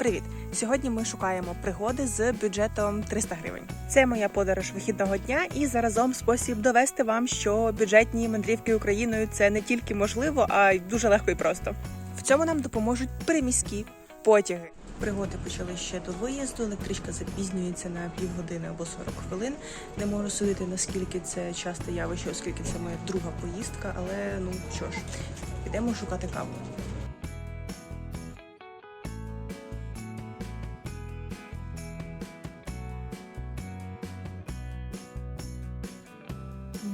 Привіт! Сьогодні ми шукаємо пригоди з бюджетом 300 гривень. Це моя подорож вихідного дня і заразом спосіб довести вам, що бюджетні мандрівки Україною це не тільки можливо, а й дуже легко і просто. В цьому нам допоможуть приміські потяги. Пригоди почали ще до виїзду. Електричка запізнюється на півгодини або 40 хвилин. Не можу судити наскільки це часте явище, оскільки це моя друга поїздка. Але ну що ж, підемо шукати каву.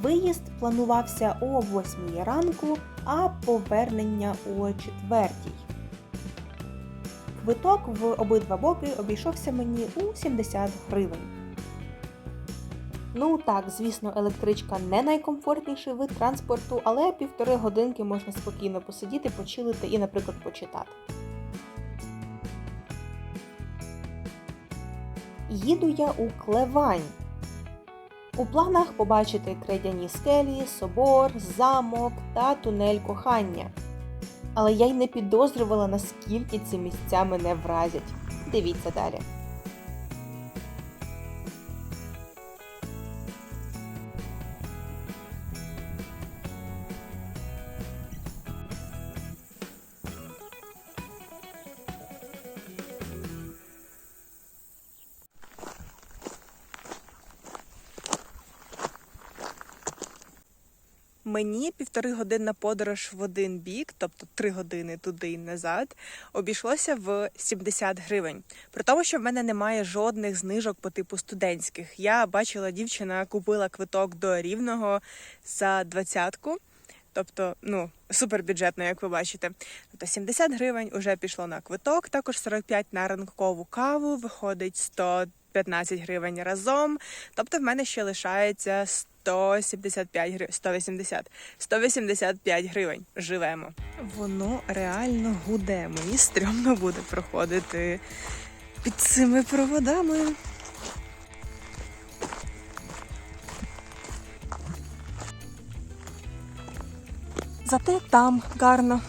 Виїзд планувався о 8 ранку, а повернення о 4. Квиток в обидва боки обійшовся мені у 70 гривень. Ну так, звісно, електричка не найкомфортніший вид транспорту, але півтори годинки можна спокійно посидіти, почилити і, наприклад, почитати. Їду я у Клевань. У планах побачити крейдяні скелі, собор, замок та тунель кохання. Але я й не підозрювала, наскільки ці місця мене вразять. Дивіться далі. Мені півтори годинна подорож в один бік, тобто три години туди і назад, обійшлося в 70 гривень. При тому, що в мене немає жодних знижок по типу студентських. Я бачила, дівчина купила квиток до рівного за двадцятку. Тобто, ну, супер бюджетно, як ви бачите. Тобто 70 гривень вже пішло на квиток, також 45 на ранкову каву, виходить 115 гривень разом. Тобто в мене ще лишається 175 гривень, 180, 185 гривень. Живемо. Воно реально гуде. Мені стрьомно буде проходити під цими проводами. Зате там гарно.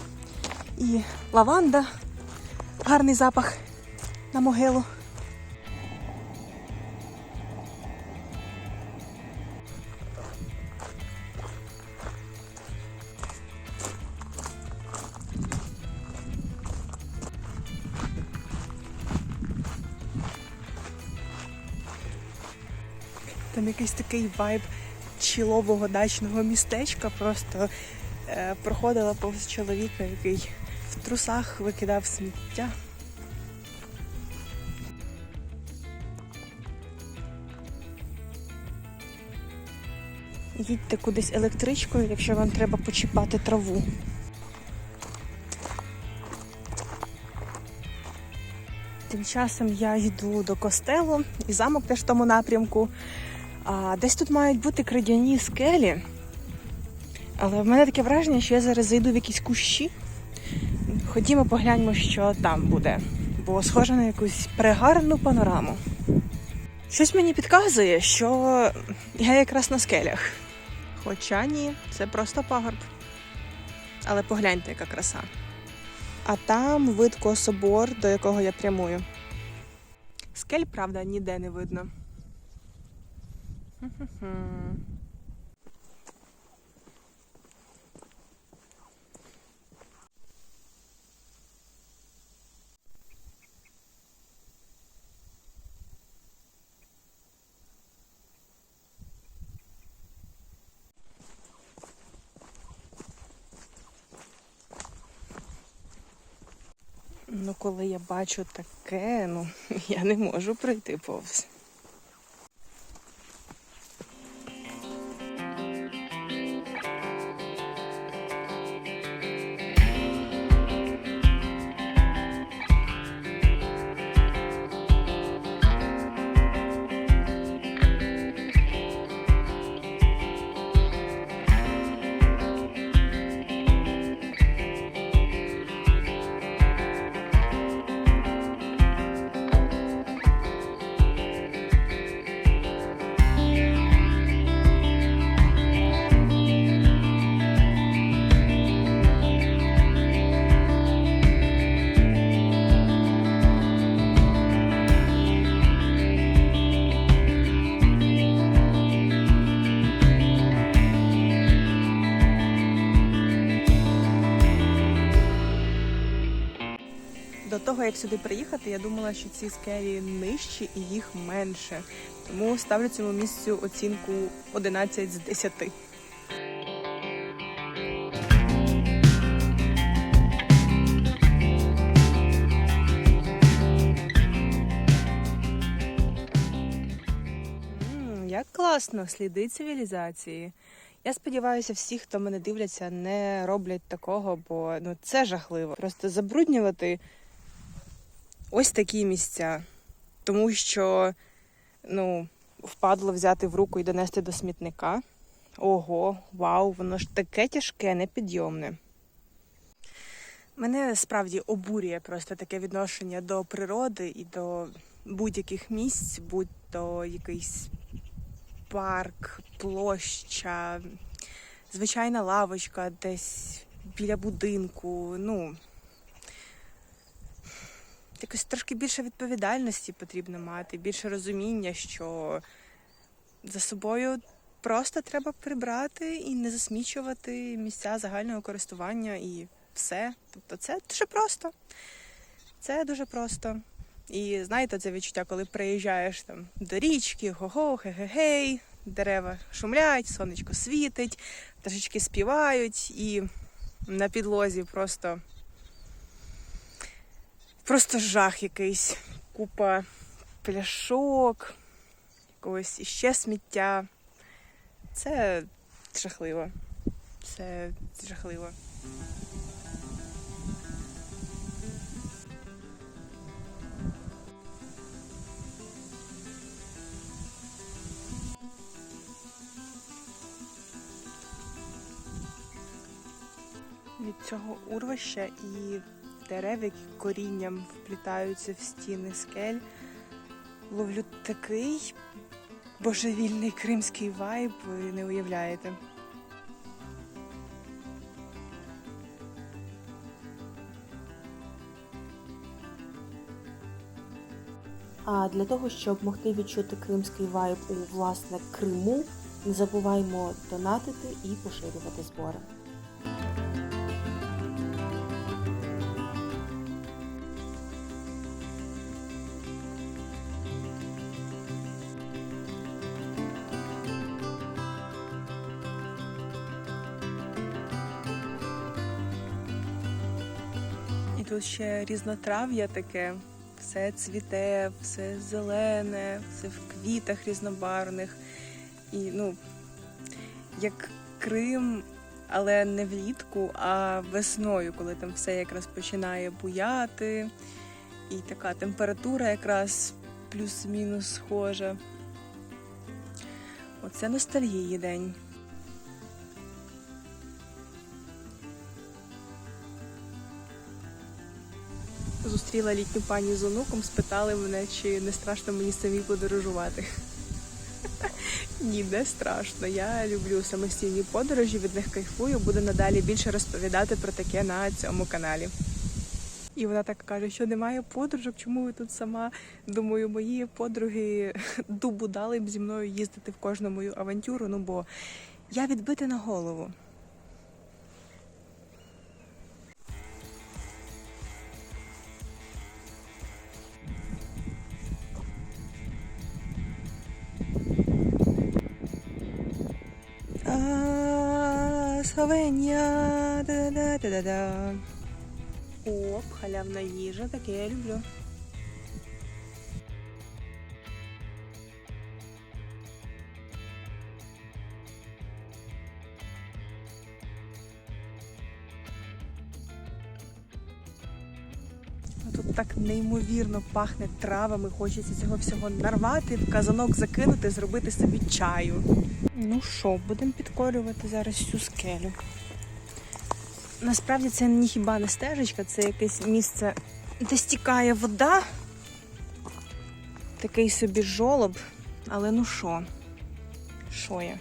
І лаванда, гарний запах на могилу. Там якийсь такий вайб чілового дачного містечка. Просто е, проходила повз чоловіка, який в трусах викидав сміття. Їдьте кудись електричкою, якщо вам треба почіпати траву. Тим часом я йду до костелу, і замок теж в тому напрямку. А десь тут мають бути крадяні скелі. Але в мене таке враження, що я зараз зайду в якісь кущі. Ходімо погляньмо, що там буде. Бо схоже на якусь прегарну панораму. Щось мені підказує, що я якраз на скелях. Хоча ні, це просто пагорб. Але погляньте, яка краса. А там видко собор, до якого я прямую. Скель, правда, ніде не видно. Ну, коли я бачу таке, ну я не можу пройти повз. Як сюди приїхати, я думала, що ці скелі нижчі і їх менше. Тому ставлю цьому місцю оцінку 11 з 10. Як класно, сліди цивілізації. Я сподіваюся, всі, хто мене дивляться, не роблять такого, бо ну це жахливо. Просто забруднювати ось такі місця, тому що ну, впадло взяти в руку і донести до смітника. Ого, вау, воно ж таке тяжке, непідйомне. Мене справді обурює просто таке відношення до природи і до будь-яких місць, будь то якийсь парк, площа, звичайна лавочка десь біля будинку. Ну якось трошки більше відповідальності потрібно мати, більше розуміння, що за собою просто треба прибрати і не засмічувати місця загального користування і все. Тобто це дуже просто. Це дуже просто. І знаєте, це відчуття, коли приїжджаєш там до річки, го-го, хе-хе-гей, дерева шумлять, сонечко світить, пташечки співають, і на підлозі просто, просто жах якийсь. Купа пляшок, якогось іще сміття. Це жахливо. Це жахливо. від цього урвища і дерев, які корінням вплітаються в стіни скель, ловлю такий божевільний кримський вайб, ви не уявляєте. А для того, щоб могти відчути кримський вайб у власне Криму, не забуваймо донатити і поширювати збори. Тут ще різнотрав'я таке, все цвіте, все зелене, все в квітах різнобарвних. І ну, як Крим, але не влітку, а весною, коли там все якраз починає буяти, і така температура якраз плюс-мінус схожа. Оце ностальгії день. Зустріла літню пані з онуком, спитали мене, чи не страшно мені самі подорожувати. Ні, не страшно. Я люблю самостійні подорожі, від них кайфую, буду надалі більше розповідати про таке на цьому каналі. І вона так каже, що немає подружок, чому ви тут сама? Думаю, мої подруги дубу дали б зі мною їздити в кожну мою авантюру, ну бо я відбита на голову. Словенія. Да-да-да-да-да. Оп, халявна їжа, таке я люблю. Так неймовірно пахне травами, хочеться цього всього нарвати, в казанок закинути, зробити собі чаю. Ну що, будемо підкорювати зараз цю скелю. Насправді це ні хіба не стежечка, це якесь місце, де стікає вода. Такий собі жолоб. Але ну що? Що я?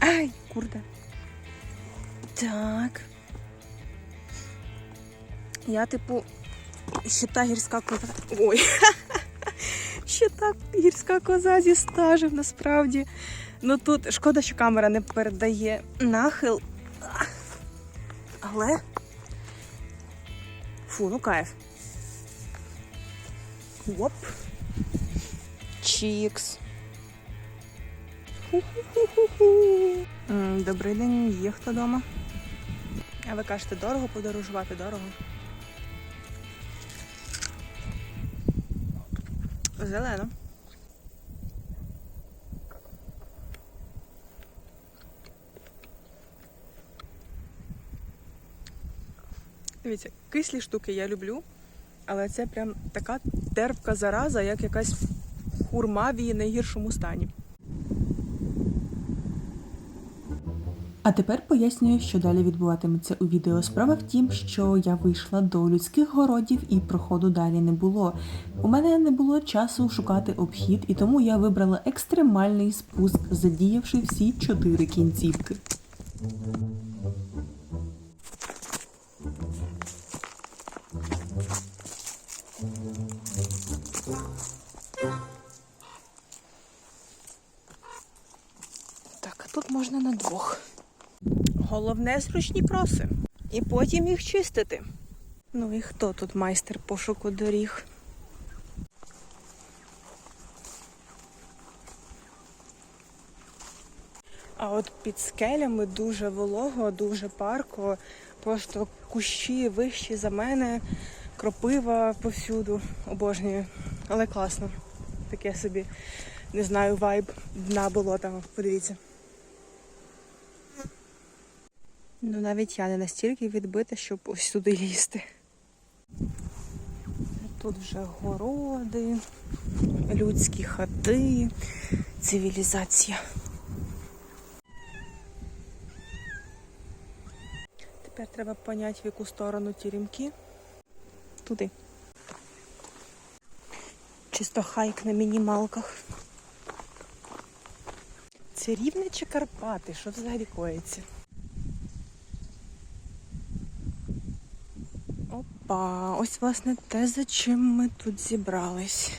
Ай, курда. Так. Я, типу, ще та гірська коза. Ой. Ще та гірська коза зі стажем, насправді. Ну тут шкода, що камера не передає нахил. Але Фу, ну кайф. Оп. Чікс. Ху-ху-ху-ху-ху. Добрий день, є хто вдома? А ви кажете, дорого подорожувати, дорого. Зелено. Дивіться, кислі штуки я люблю, але це прям така терпка зараза, як якась хурма в її найгіршому стані. А тепер пояснюю, що далі відбуватиметься у відео. Справа в тім, що я вийшла до людських городів і проходу далі не було. У мене не було часу шукати обхід, і тому я вибрала екстремальний спуск, задіявши всі чотири кінцівки. Головне зручні проси. І потім їх чистити. Ну і хто тут майстер пошуку доріг? А от під скелями дуже волого, дуже парко, просто кущі вищі за мене, кропива повсюду. Обожнюю. Але класно. Таке собі, не знаю, вайб дна болота. Подивіться. Ну навіть я не настільки відбита, щоб ось сюди лізти. Тут вже городи, людські хати, цивілізація. Тепер треба поняти, в яку сторону ті рімки. Туди. Чисто хайк на мінімалках. Це рівне чи Карпати? Що взагалі коїться? Опа, ось власне те, за чим ми тут зібрались.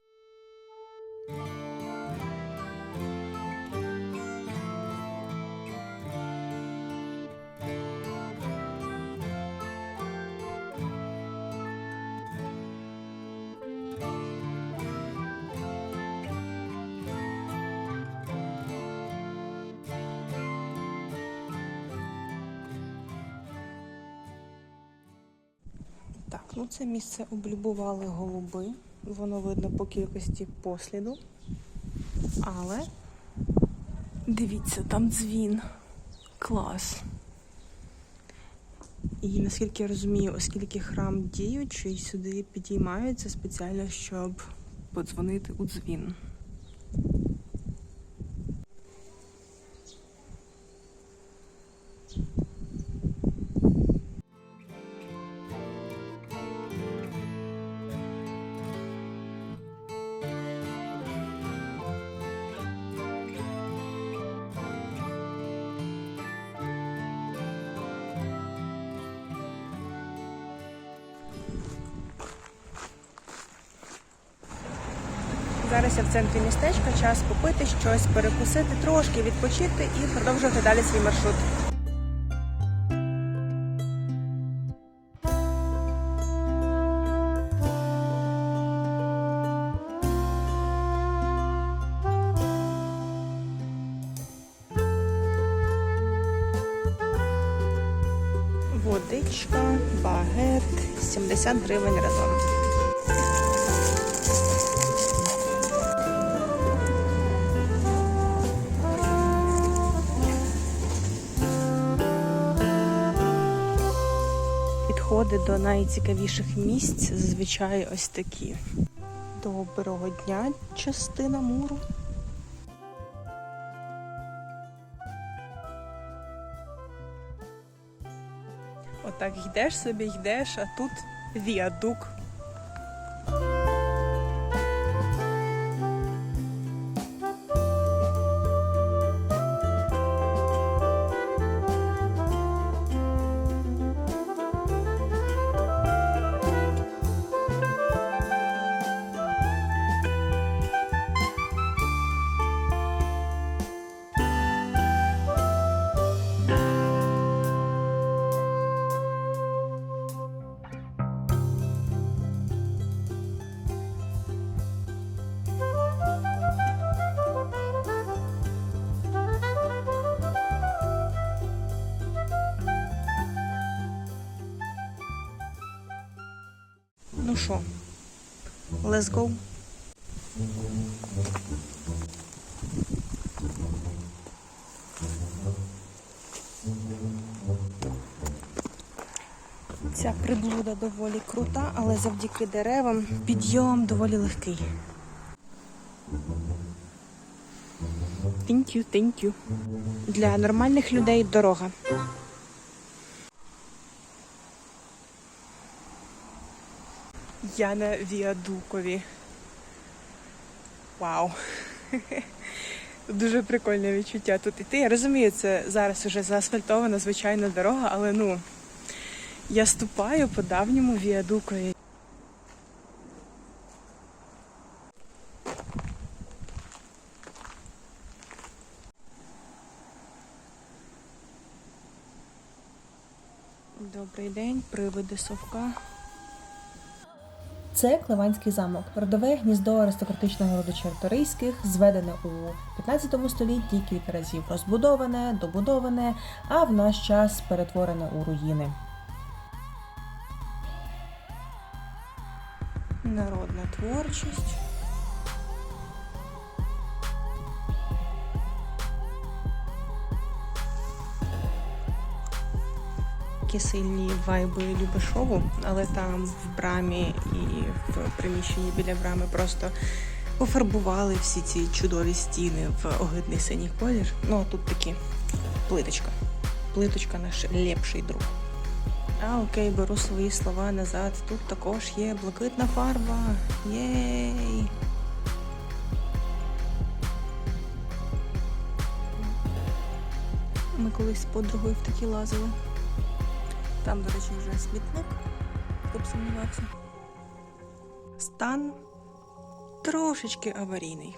Так, ну це місце облюбували голуби. Воно видно по кількості посліду. Але дивіться, там дзвін. Клас. І наскільки я розумію, оскільки храм діючий, сюди підіймаються спеціально, щоб подзвонити у дзвін. Зараз я в центрі містечка, час купити щось, перекусити, трошки відпочити і продовжувати далі свій маршрут. Водичка, багет, 70 гривень разом. Підходи до найцікавіших місць зазвичай ось такі. Доброго дня, частина муру. Отак йдеш собі, йдеш, а тут віадук. Що, let's go. Ця приблуда доволі крута, але завдяки деревам підйом доволі легкий. Thank you. Для нормальних людей дорога. Я на Віадукові. Вау. Дуже прикольне відчуття тут іти. Я розумію, це зараз уже заасфальтована звичайна дорога, але ну я ступаю по давньому віадукові. Добрий день, привиди совка. Це Клеванський замок, родове гніздо аристократичного роду Чарторийських, зведене у 15 столітті, кілька разів розбудоване, добудоване, а в наш час перетворене у руїни. Народна творчість. Такі сильні вайби Любешову, але там в брамі і в приміщенні біля брами просто пофарбували всі ці чудові стіни в огидний синій колір. Ну, а тут такі плиточка. Плиточка наш лепший друг. А, окей, беру свої слова назад. Тут також є блакитна фарба. Єй! Ми колись з подругою в такі лазили. Там, до речі, вже смітник, хто б сумнівався. Стан трошечки аварійний.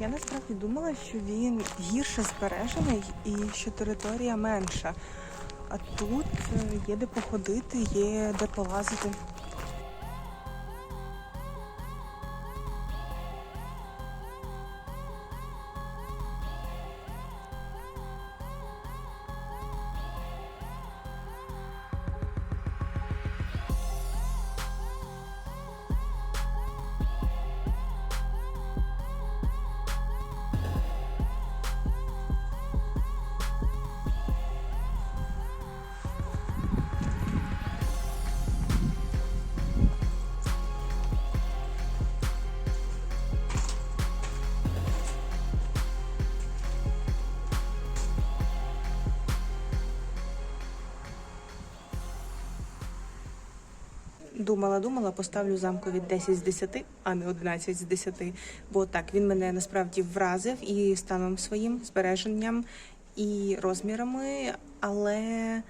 Я насправді думала, що він гірше збережений і що територія менша. А тут е, є де походити, є де полазити. Думала, думала, поставлю замкові 10 з 10, а не 11 з 10. Бо так, він мене насправді вразив і станом своїм збереженням і розмірами, але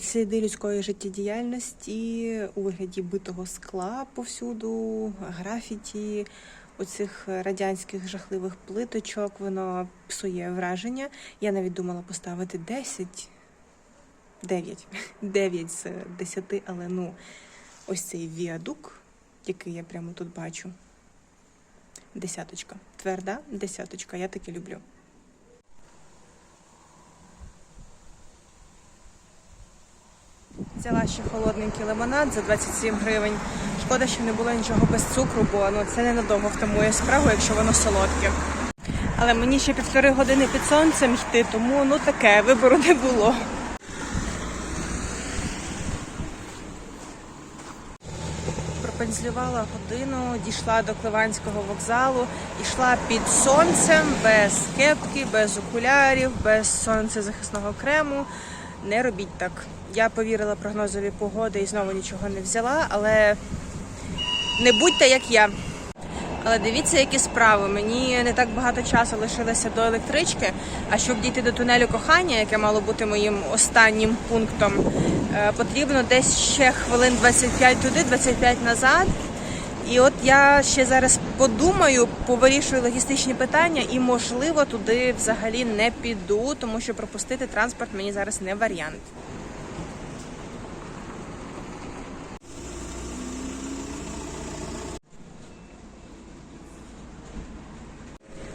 сліди людської життєдіяльності у вигляді битого скла повсюду, графіті, оцих радянських жахливих плиточок, воно псує враження. Я навіть думала поставити 10. 9. 9 з 10, але ну ось цей віадук, який я прямо тут бачу. Десяточка. Тверда десяточка. Я таке люблю. Взяла ще холодненький лимонад за 27 гривень. Шкода, що не було нічого без цукру, бо ну, це ненадовго втамує справу, якщо воно солодке. Але мені ще півтори години під сонцем йти, тому ну таке вибору не було. Пропензлювала годину, дійшла до Кливанського вокзалу, йшла під сонцем, без кепки, без окулярів, без сонцезахисного крему. Не робіть так. Я повірила прогнозові погоди і знову нічого не взяла, але не будьте як я. Але дивіться, які справи. Мені не так багато часу лишилося до електрички. А щоб дійти до тунелю кохання, яке мало бути моїм останнім пунктом, е, потрібно десь ще хвилин 25 туди, 25 назад. І от я ще зараз подумаю, повирішую логістичні питання і, можливо, туди взагалі не піду, тому що пропустити транспорт мені зараз не варіант.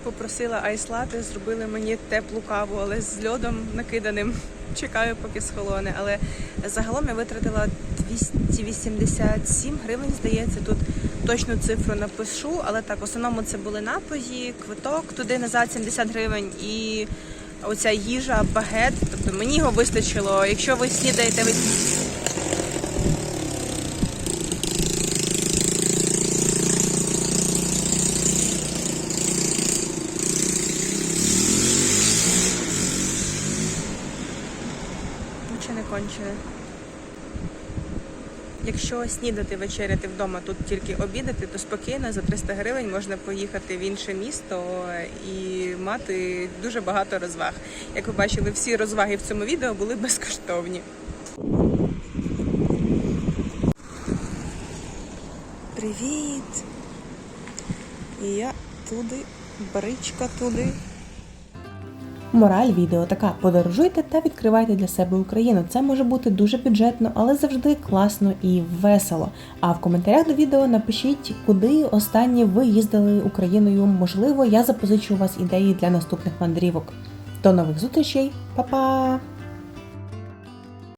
Попросила айслати, зробили мені теплу каву, але з льодом накиданим. Чекаю, поки схолоне. Але загалом я витратила 287 гривень, здається. Тут точну цифру напишу, але так, в основному це були напої, квиток туди назад 70 гривень і оця їжа, багет. Тобто мені його вистачило. Якщо ви снідаєте, ви Нічого. Якщо снідати, вечеряти вдома, тут тільки обідати, то спокійно за 300 гривень можна поїхати в інше місто і мати дуже багато розваг. Як ви бачили, всі розваги в цьому відео були безкоштовні. Привіт! І я туди, бричка туди. Мораль відео така: подорожуйте та відкривайте для себе Україну. Це може бути дуже бюджетно, але завжди класно і весело. А в коментарях до відео напишіть, куди останні ви їздили Україною. Можливо, я запозичу у вас ідеї для наступних мандрівок. До нових зустрічей, Па-па!